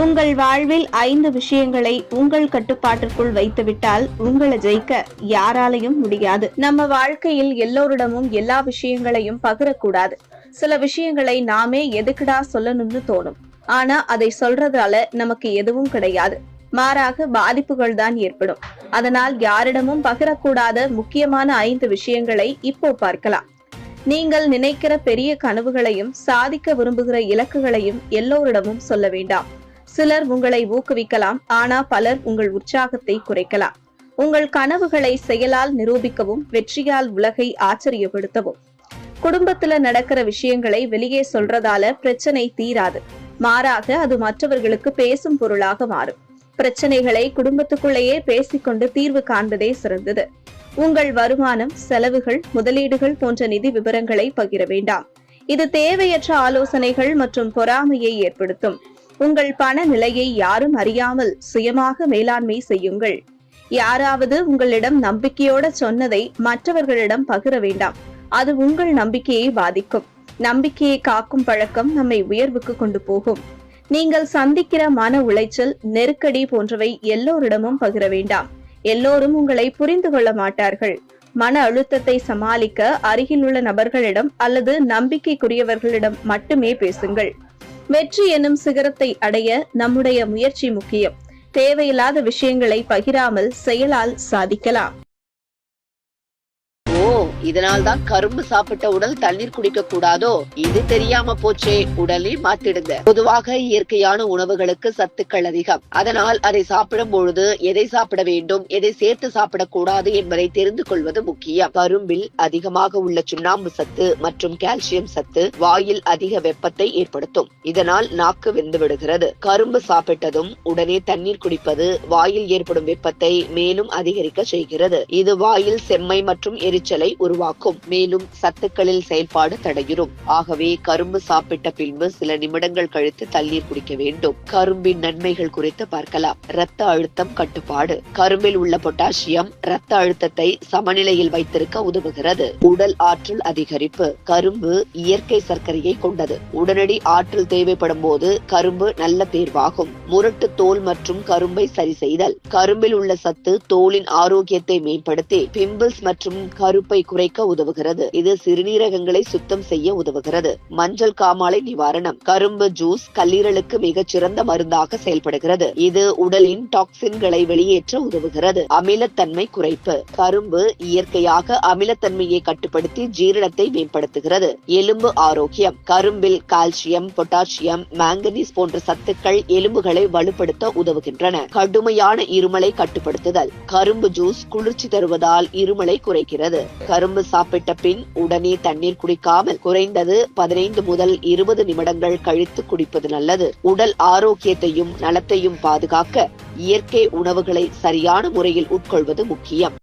உங்கள் வாழ்வில் ஐந்து விஷயங்களை உங்கள் கட்டுப்பாட்டிற்குள் வைத்துவிட்டால் உங்களை ஜெயிக்க யாராலையும் முடியாது. நம்ம வாழ்க்கையில் எல்லோரிடமும் எல்லா விஷயங்களையும் பகிரக்கூடாது. சில விஷயங்களை நாமே எதுக்குடா சொல்லணும்னு தோணும். ஆனா அதை சொல்றதால நமக்கு எதுவும் கிடையாது. மாறாக பாதிப்புகள் தான் ஏற்படும். அதனால் யாரிடமும் பகிரக்கூடாத முக்கியமான ஐந்து விஷயங்களை இப்போ பார்க்கலாம். நீங்கள் நினைக்கிற பெரிய கனவுகளையும் சாதிக்க விரும்புகிற இலக்குகளையும் எல்லோரிடமும் சொல்ல வேண்டாம். சிலர் உங்களை ஊக்குவிக்கலாம் ஆனா பலர் உங்கள் உற்சாகத்தை குறைக்கலாம். உங்கள் கனவுகளை செயலால் நிரூபிக்கவும் வெற்றியால் உலகை ஆச்சரியப்படுத்தவும். குடும்பத்துல நடக்கிற விஷயங்களை வெளியே சொல்றதால பிரச்சனை தீராது. மாறாக அது மற்றவர்களுக்கு பேசும் பொருளாக மாறும். பிரச்சனைகளை குடும்பத்துக்குள்ளேயே பேசிக்கொண்டு தீர்வு காண்பதே சிறந்தது. உங்கள் வருமானம் செலவுகள் முதலீடுகள் போன்ற நிதி விவரங்களை பகிர வேண்டாம். இது தேவையற்ற ஆலோசனைகள் மற்றும் பொறாமையை ஏற்படுத்தும். உங்கள் பண நிலையை யாரும் அறியாமல் சுயமாக மேலாண்மை செய்யுங்கள். யாராவது உங்களிடம் நம்பிக்கையோட சொன்னதை மற்றவர்களிடம் பகிர வேண்டாம். அது உங்கள் நம்பிக்கையை பாதிக்கும். நம்பிக்கையை காக்கும் பழக்கம் நம்மை உயர்வுக்கு கொண்டு போகும். நீங்கள் சந்திக்கிற மன உளைச்சல் நெருக்கடி போன்றவை எல்லோரிடமும் பகிர வேண்டாம். எல்லோரும் உங்களை புரிந்து கொள்ள மாட்டார்கள். மன அழுத்தத்தை சமாளிக்க அருகிலுள்ள நபர்களிடம் அல்லது நம்பிக்கைக்குரியவர்களிடம் மட்டுமே பேசுங்கள். வெற்றி என்னும் சிகரத்தை அடைய நம்முடைய முயற்சி முக்கியம். தேவையில்லாத விஷயங்களை பகிராமல் செயலால் சாதிக்கலாம். ஓ இதனால் தான் கரும்பு சாப்பிட்ட உடல் தண்ணீர் குடிக்க கூடாதோ? இது தெரியாம போச்சே. உடலை மாத்திடுங்க பொதுவாக இயற்கையான உணவுகளுக்கு சத்துக்கள் அதிகம். அதனால் அதை சாப்பிடும் பொழுது எதை சாப்பிட வேண்டும் எதை சேர்த்து சாப்பிடக்கூடாது என்பதை தெரிந்து கொள்வது முக்கியம். கரும்பில் அதிகமாக உள்ள சுண்ணாம்பு சத்து மற்றும் கால்சியம் சத்து வாயில் அதிக வெப்பத்தை ஏற்படுத்தும். இதனால் நாக்கு வெந்து விடுகிறது. கரும்பு சாப்பிட்டதும் உடனே தண்ணீர் குடிப்பது வாயில் ஏற்படும் வெப்பத்தை மேலும் அதிகரிக்க செய்கிறது. இது வாயில் செம்மை மற்றும் எரிச்சலை உருவாக்கும். மேலும் சத்துக்களில் செயல்பாடு தடையுறும். ஆகவே கரும்பு சாப்பிட்ட பின்பு சில நிமிடங்கள் கழித்து தண்ணீர் குடிக்க வேண்டும். கரும்பின் நன்மைகள் குறித்து பார்க்கலாம். இரத்த அழுத்தம் கட்டுப்பாடு. கரும்பில் உள்ள பொட்டாசியம் இரத்த அழுத்தத்தை சமநிலையில் வைத்திருக்க உதவுகிறது. உடல் ஆற்றல் அதிகரிப்பு. கரும்பு இயற்கை சர்க்கரையை கொண்டது. உடனடி ஆற்றல் தேவைப்படும் போது கரும்பு நல்ல தேர்வாகும். முரட்டு தோல் மற்றும் கரும்பை சரி செய்தல். கரும்பில் உள்ள சத்து தோலின் ஆரோக்கியத்தை மேம்படுத்தி பிம்பிள்ஸ் மற்றும் கருப்பை குறைக்க உதவுகிறது. இது சிறுநீரகங்களை சுத்தம் செய்ய உதவுகிறது. மஞ்சள் காமாலை நிவாரணம். கரும்பு ஜூஸ் கல்லீரலுக்கு மிகச் சிறந்த மருந்தாக செயல்படுகிறது. இது உடலின் டாக்சின்களை வெளியேற்ற உதவுகிறது. அமிலத்தன்மை குறைப்பு. கரும்பு இயற்கையாக அமிலத்தன்மையை கட்டுப்படுத்தி ஜீரணத்தை மேம்படுத்துகிறது. எலும்பு ஆரோக்கியம். கரும்பில் கால்சியம் பொட்டாசியம் மாங்கனீஸ் போன்ற சத்துக்கள் எலும்புகளை வலுப்படுத்த உதவுகின்றன. கடுமையான இருமலை கட்டுப்படுத்துதல். கரும்பு ஜூஸ் குளிர்ச்சி தருவதால் இருமலை குறைக்கிறது. கரும்பு சாப்பிட்ட பின் உடனே தண்ணீர் குடிக்காமல் குறைந்தது பதினைந்து முதல் இருபது நிமிடங்கள் கழித்து குடிப்பது நல்லது. உடல் ஆரோக்கியத்தையும் நலத்தையும் பாதுகாக்க இயற்கை உணவுகளை சரியான முறையில் உட்கொள்வது முக்கியம்.